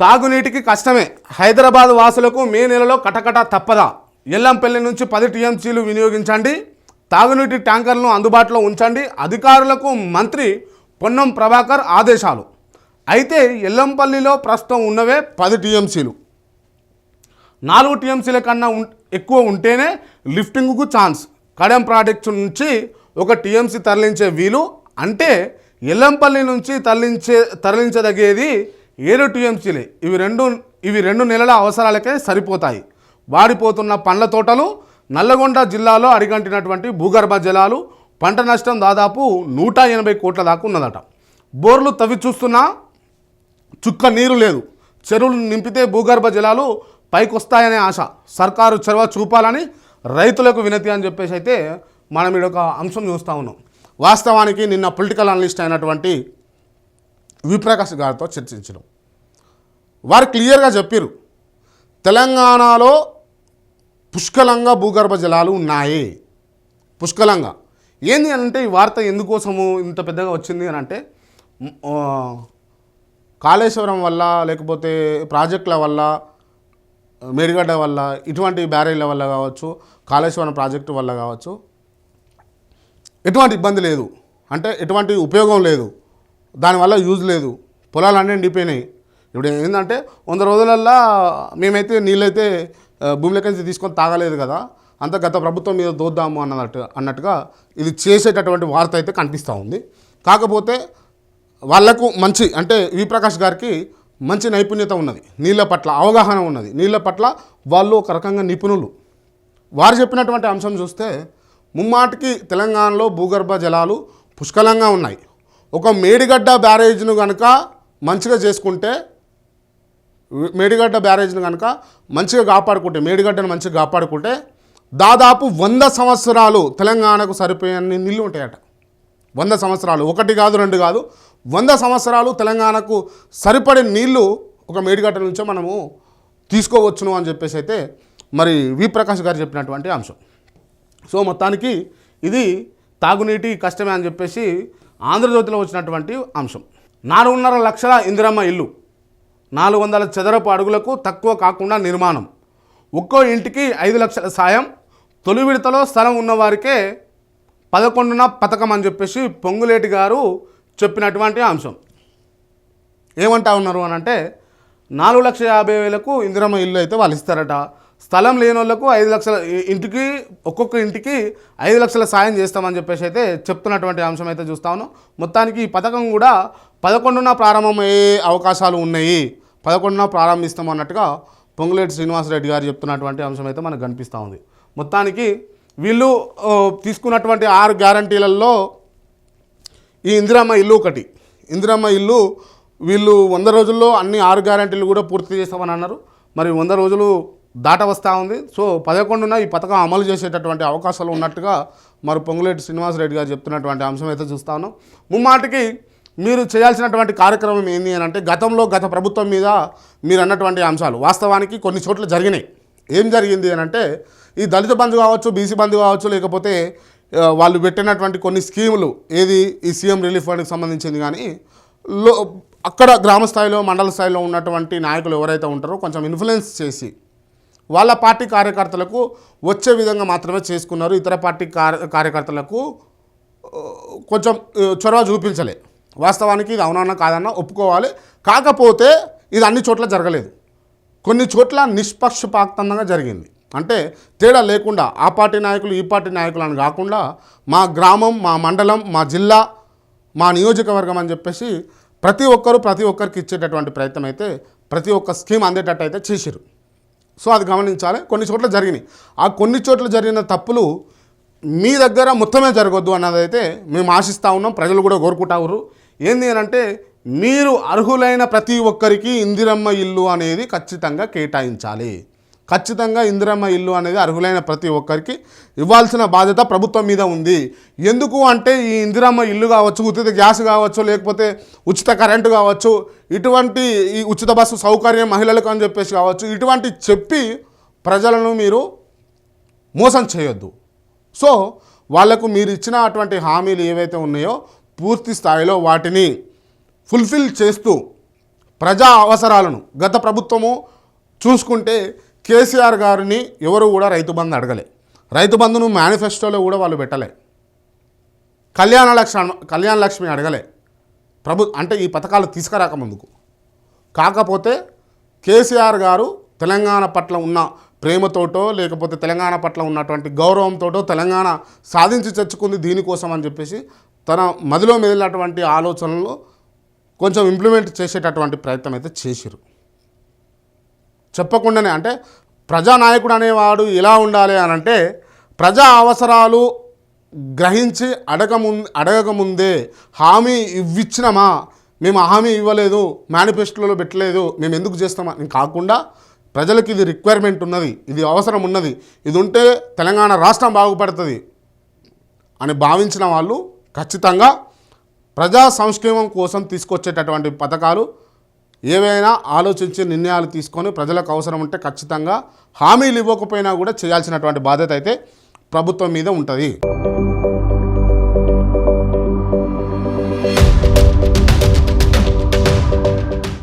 తాగునీటికి కష్టమే. హైదరాబాద్ వాసులకు మే నెలలో కటకట తప్పదా? ఎల్లంపల్లి నుంచి పది టీఎంసీలు వినియోగించండి. తాగునీటి ట్యాంకర్లను అందుబాటులో ఉంచండి. అధికారులకు మంత్రి పొన్నం ప్రభాకర్ ఆదేశాలు. అయితే ఎల్లంపల్లిలో ప్రస్తుతం ఉన్నవే పది టీఎంసీలు. నాలుగు టీఎంసీల కన్నా ఉం- ఎక్కువ ఉంటేనే లిఫ్టింగ్కు ఛాన్స్. కడెం ప్రాజెక్టు నుంచి ఒక టీఎంసీ తరలించే వీలు అంటే ఎల్లంపల్లి నుంచి తరలించే తరలించదగేది ఏడు టీఎంసీలే. ఇవి రెండు ఇవి రెండు నెలల అవసరాలకే సరిపోతాయి. వాడిపోతున్న పండ్ల తోటలు నల్లగొండ జిల్లాలో అడిగంటినటువంటి భూగర్భ జలాలు పంట నష్టం దాదాపు నూట ఎనభై కోట్ల దాకా ఉన్నదట. బోర్లు తవ్వి చూస్తున్నా చుక్క నీరు లేదు. చెరువులు నింపితే భూగర్భ జలాలు పైకొస్తాయనే ఆశ. సర్కారు చొరవ చూపాలని రైతులకు వినతి అని చెప్పేసి అయితే మనం ఇక్కడ ఒక అంశం చూస్తూ ఉన్నాం. వాస్తవానికి నిన్న పొలిటికల్ అనలిస్ట్ అయినటువంటి విప్రకాష్ గారితో చర్చించడం. వారు క్లియర్గా చెప్పారు తెలంగాణలో పుష్కలంగా భూగర్భ జలాలు ఉన్నాయి. పుష్కలంగా. ఏంది అని అంటే ఈ వార్త ఎందుకోసము ఇంత పెద్దగా వచ్చింది అని అంటే కాళేశ్వరం వల్ల లేకపోతే ప్రాజెక్టుల వల్ల మేడిగడ్డ వల్ల ఇటువంటి బ్యారేజ్ల వల్ల కావచ్చు కాళేశ్వరం ప్రాజెక్టు వల్ల కావచ్చు ఎటువంటి ఇబ్బంది లేదు. అంటే ఎటువంటి ఉపయోగం లేదు. దానివల్ల యూజ్ లేదు. పొలాలు అన్నీ ఎండిపోయినాయి. ఇప్పుడు ఏంటంటే వంద రోజులల్లా మేమైతే నీళ్ళైతే భూమిలోకి నుంచి తీసుకొని తాగలేదు కదా. అంత గత ప్రభుత్వం మీద దోద్దాము అన్నట్టు అన్నట్టుగా ఇది చేసేటటువంటి వార్త అయితే కనిపిస్తూ ఉంది. కాకపోతే వాళ్ళకు మంచి అంటే వి ప్రకాష్ గారికి మంచి నైపుణ్యత ఉన్నది. నీళ్ళ పట్ల అవగాహన ఉన్నది. నీళ్ళ పట్ల వాళ్ళు ఒక రకంగా నిపుణులు. వారు చెప్పినటువంటి అంశం చూస్తే ముమ్మాటికి తెలంగాణలో భూగర్భ జలాలు పుష్కలంగా ఉన్నాయి. ఒక మేడిగడ్డ బ్యారేజ్ను కనుక మంచిగా చేసుకుంటే మేడిగడ్డ బ్యారేజ్ను కనుక మంచిగా కాపాడుకుంటే మేడిగడ్డను మంచిగా కాపాడుకుంటే దాదాపు వంద సంవత్సరాలు తెలంగాణకు సరిపోయే నీళ్ళు ఉంటాయట. వంద సంవత్సరాలు. ఒకటి కాదు రెండు కాదు. వంద సంవత్సరాలు తెలంగాణకు సరిపడే నీళ్ళు ఒక మేడిగడ్డ నుంచే మనము తీసుకోవచ్చును అని చెప్పేసి అయితే మరి వి ప్రకాష్ గారు చెప్పినటువంటి అంశం. సో మొత్తానికి ఇది తాగునీటి కష్టమే అని చెప్పేసి ఆంధ్రజ్యోతిలో వచ్చినటువంటి అంశం. నాలుగున్నర లక్షల ఇందిరమ్మ ఇల్లు నాలుగు వందల చదరపు అడుగులకు తక్కువ కాకుండా నిర్మాణం. ఒక్కో ఇంటికి ఐదు లక్షల సాయం తొలి విడతలో స్థలం ఉన్నవారికే పదకొండున పథకం అని చెప్పేసి పొంగులేటి గారు చెప్పినటువంటి అంశం. ఏమంటా ఉన్నారు అని అంటే నాలుగు లక్షల యాభై వేలకు ఇందిరమ్మ ఇల్లు అయితే వాళ్ళు ఇస్తారట. స్థలం లేని వాళ్ళకు ఐదు లక్షల ఇంటికి ఒక్కొక్క ఇంటికి ఐదు లక్షల సాయం చేస్తామని చెప్పేసి అయితే చెప్తున్నటువంటి అంశం అయితే చూస్తాను మొత్తానికి ఈ పథకం కూడా పదకొండున ప్రారంభమయ్యే అవకాశాలు ఉన్నాయి. పదకొండున ప్రారంభిస్తాం అన్నట్టుగా పొంగులేటి శ్రీనివాసరెడ్డి గారు చెప్తున్నటువంటి అంశం అయితే మనకు కనిపిస్తూ ఉంది. మొత్తానికి వీళ్ళు తీసుకున్నటువంటి ఆరు గ్యారంటీలలో ఈ ఇందిరమ్మ ఇల్లు ఒకటి. ఇందిరమ్మ ఇల్లు వీళ్ళు వంద రోజుల్లో అన్ని ఆరు గ్యారంటీలు కూడా పూర్తి చేస్తామని అన్నారు. మరి వంద రోజులు దాట వస్తూ ఉంది. సో పదకొండున ఈ పథకం అమలు చేసేటటువంటి అవకాశాలు ఉన్నట్టుగా మరి పొంగులేటి శ్రీనివాసరెడ్డి గారు చెప్తున్నటువంటి అంశం అయితే చూస్తా ఉన్నాం. ముమ్మాటికి మీరు చేయాల్సినటువంటి కార్యక్రమం ఏంది అని అంటే గతంలో గత ప్రభుత్వం మీద మీరు అన్నటువంటి అంశాలు. వాస్తవానికి కొన్ని చోట్ల జరిగినాయి. ఏం జరిగింది అని అంటే ఈ దళిత బంధు కావచ్చు బీసీ బంధు కావచ్చు లేకపోతే వాళ్ళు పెట్టినటువంటి కొన్ని స్కీములు ఏది ఈ సీఎం రిలీఫ్ ఫండ్కి సంబంధించింది కానీ లో అక్కడ గ్రామ స్థాయిలో మండల స్థాయిలో ఉన్నటువంటి నాయకులు ఎవరైతే ఉంటారో కొంచెం ఇన్ఫ్లుయెన్స్ చేసి వాళ్ళ పార్టీ కార్యకర్తలకు వచ్చే విధంగా మాత్రమే చేసుకున్నారు. ఇతర పార్టీ కార్య కార్యకర్తలకు కొంచెం చొరవ చూపించలే. వాస్తవానికి ఇది అవునన్నా కాదన్నా ఒప్పుకోవాలి. కాకపోతే ఇది అన్ని చోట్ల జరగలేదు. కొన్ని చోట్ల నిష్పక్షపాతంగా జరిగింది. అంటే తేడా లేకుండా ఆ పార్టీ నాయకులు ఈ పార్టీ నాయకులు అని కాకుండా మా గ్రామం మా మండలం మా జిల్లా మా నియోజకవర్గం అని చెప్పేసి ప్రతి ఒక్కరు ప్రతి ఒక్కరికి ఇచ్చేటటువంటి ప్రయత్నం అయితే ప్రతి ఒక్క స్కీమ్ అందేటట్టు అయితే చేసిరు సో అది గమనించాలి. కొన్ని చోట్ల జరిగినాయి. ఆ కొన్ని చోట్ల జరిగిన తప్పులు మీ దగ్గర మొత్తమే జరగొద్దు అన్నదైతే మేము ఆశిస్తూ ఉన్నాం. ప్రజలు కూడా కోరుకుంటారు ఏంది అని అంటే మీరు అర్హులైన ప్రతి ఒక్కరికి ఇందిరమ్మ ఇల్లు అనేది ఖచ్చితంగా కేటాయించాలి. ఖచ్చితంగా ఇందిరమ్మ ఇల్లు అనేది అర్హులైన ప్రతి ఒక్కరికి ఇవ్వాల్సిన బాధ్యత ప్రభుత్వం మీద ఉంది. ఎందుకు అంటే ఈ ఇందిరమ్మ ఇల్లు కావచ్చు ఉచిత గ్యాస్ కావచ్చు లేకపోతే ఉచిత కరెంటు కావచ్చు ఇటువంటి ఈ ఉచిత బస్సు సౌకర్యం మహిళలకు అని చెప్పేసి కావచ్చు ఇటువంటి చెప్పి ప్రజలను మీరు మోసం చేయొద్దు. సో వాళ్ళకు మీరు ఇచ్చిన అటువంటి హామీలు ఏవైతే ఉన్నాయో పూర్తి స్థాయిలో వాటిని ఫుల్ఫిల్ చేస్తూ ప్రజా అవసరాలను గత ప్రభుత్వము చూసుకుంటే కేసీఆర్ గారిని ఎవరు కూడా రైతు బంధు అడగలే. రైతు బంధును మేనిఫెస్టోలో కూడా వాళ్ళు పెట్టలే. కళ్యాణ లక్ష్మి కళ్యాణ లక్ష్మి అడగలే. ప్రభు అంటే ఈ పథకాలు తీసుకురాక ముందుకు. కాకపోతే కేసీఆర్ గారు తెలంగాణ పట్ల ఉన్న ప్రేమతోటో లేకపోతే తెలంగాణ పట్ల ఉన్నటువంటి గౌరవంతోటో తెలంగాణ సాధించి తెచ్చుకుంది దీనికోసం అని చెప్పేసి తన మదిలో మెదిలినటువంటి ఆలోచనలు కొంచెం ఇంప్లిమెంట్ చేసేటటువంటి ప్రయత్నం అయితే చేసిరు చెప్పకుండానే అంటే ప్రజానాయకుడు అనేవాడు ఎలా ఉండాలి అని అంటే ప్రజా అవసరాలు గ్రహించి అడగము అడగకముందే హామీ ఇవ్విచ్చినమా? మేము హామీ ఇవ్వలేదు మేనిఫెస్టోలో పెట్టలేదు మేము ఎందుకు చేస్తామని కాకుండా ప్రజలకు ఇది రిక్వైర్మెంట్ ఉన్నది ఇది అవసరం ఉన్నది ఇది ఉంటే తెలంగాణ రాష్ట్రం బాగుపడుతుంది అని భావించిన వాళ్ళు ఖచ్చితంగా ప్రజా సంక్షేమం కోసం తీసుకొచ్చేటటువంటి పథకాలు ఏవైనా ఆలోచించి నిర్ణయాలు తీసుకొని ప్రజలకు అవసరం ఉంటే ఖచ్చితంగా హామీలు ఇవ్వకపోయినా కూడా చేయాల్సినటువంటి బాధ్యత అయితే ప్రభుత్వం మీద ఉంటుంది.